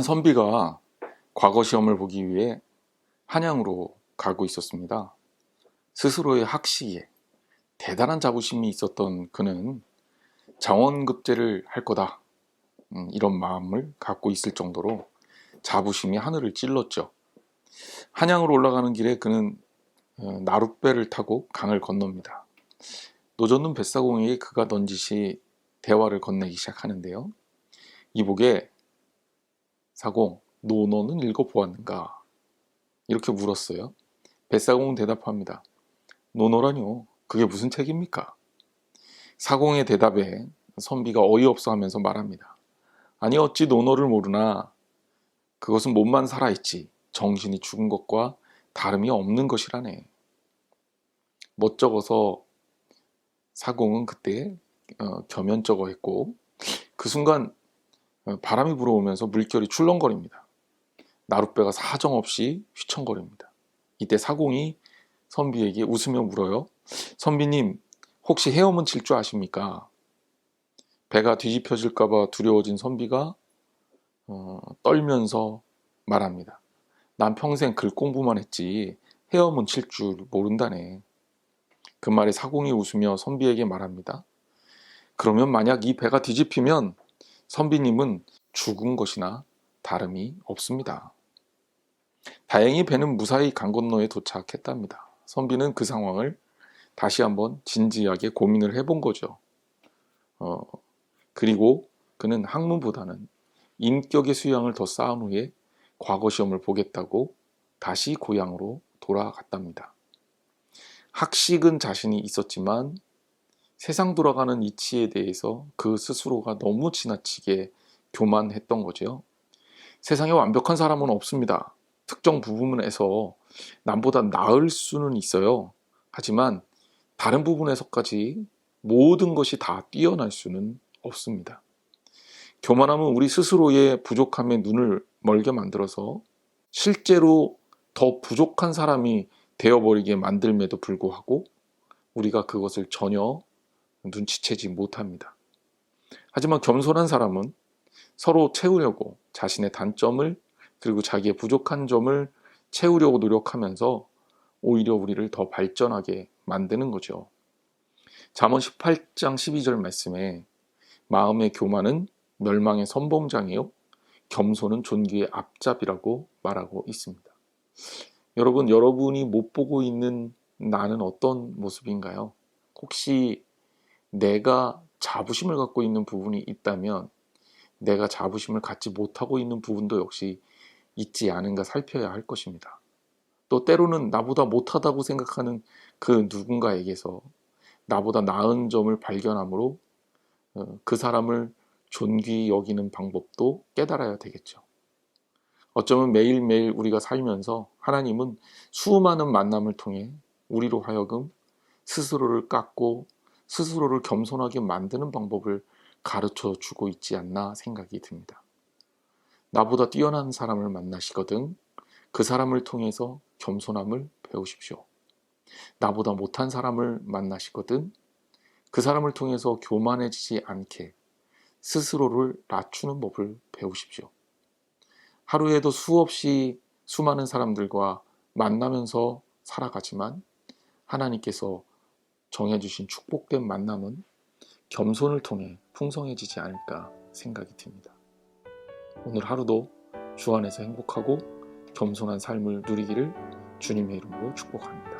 한 선비가 과거 시험을 보기 위해 한양으로 가고 있었습니다. 스스로의 학식에 대단한 자부심이 있었던 그는 장원급제를 할 거다. 음, 이런 마음을 갖고 있을 정도로 자부심이 하늘을 찔렀죠. 한양으로 올라가는 길에 그는 어, 나룻배를 타고 강을 건넙니다. 노젓는 뱃사공에게 그가 던지시 대화를 건네기 시작하는데요. 이복에 사공, 노노는 읽어보았는가? 이렇게 물었어요. 뱃사공은 대답합니다. 노노라뇨. 그게 무슨 책입니까? 사공의 대답에 선비가 어이없어 하면서 말합니다. 아니 어찌 노노를 모르나 그것은 몸만 살아있지 정신이 죽은 것과 다름이 없는 것이라네. 멋쩍어서 사공은 그때 어, 겸연쩍어 했고 그 순간 어, 바람이 불어오면서 물결이 출렁거립니다. 나룻배가 사정없이 휘청거립니다. 이때 사공이 선비에게 웃으며 물어요. 선비님, 혹시 헤엄은 칠 줄 아십니까? 배가 뒤집혀질까봐 두려워진 선비가 어, 떨면서 말합니다. 난 평생 글 공부만 했지 헤엄은 칠 줄 모른다네. 그 말에 사공이 웃으며 선비에게 말합니다. 그러면 만약 이 배가 뒤집히면 선비님은 죽은 것이나 다름이 없습니다. 다행히 배는 무사히 강 건너에 도착했답니다. 선비는 그 상황을 다시 한번 진지하게 고민을 해본 거죠. 어, 그리고 그는 학문보다는 인격의 수양을 더 쌓은 후에 과거 시험을 보겠다고 다시 고향으로 돌아갔답니다. 학식은 자신이 있었지만 세상 돌아가는 이치에 대해서 그 스스로가 너무 지나치게 교만했던 거죠. 세상에 완벽한 사람은 없습니다. 특정 부분에서 남보다 나을 수는 있어요. 하지만 다른 부분에서까지 모든 것이 다 뛰어날 수는 없습니다. 교만함은 우리 스스로의 부족함에 눈을 멀게 만들어서 실제로 더 부족한 사람이 되어버리게 만들매도 불구하고 우리가 그것을 전혀 눈치채지 못합니다. 하지만 겸손한 사람은 서로 채우려고 자신의 단점을 그리고 자기의 부족한 점을 채우려고 노력하면서 오히려 우리를 더 발전하게 만드는 거죠. 잠언 18장 12절 말씀에 마음의 교만은 멸망의 선봉장이요 겸손은 존귀의 앞잡이라고 말하고 있습니다. 여러분, 여러분이 못 보고 있는 나는 어떤 모습인가요? 혹시 내가 자부심을 갖고 있는 부분이 있다면 내가 자부심을 갖지 못하고 있는 부분도 역시 있지 않은가 살펴야 할 것입니다. 또 때로는 나보다 못하다고 생각하는 그 누군가에게서 나보다 나은 점을 발견함으로 어, 그 사람을 존귀 여기는 방법도 깨달아야 되겠죠. 어쩌면 매일매일 우리가 살면서 하나님은 수많은 만남을 통해 우리로 하여금 스스로를 깎고 스스로를 겸손하게 만드는 방법을 가르쳐 주고 있지 않나 생각이 듭니다. 나보다 뛰어난 사람을 만나시거든 그 사람을 통해서 겸손함을 배우십시오. 나보다 못한 사람을 만나시거든 그 사람을 통해서 교만해지지 않게 스스로를 낮추는 법을 배우십시오. 하루에도 수없이 수많은 사람들과 만나면서 살아가지만 하나님께서 정해주신 축복된 만남은 겸손을 통해 풍성해지지 않을까 생각이 듭니다. 오늘 하루도 주 안에서 행복하고 겸손한 삶을 누리기를 주님의 이름으로 축복합니다.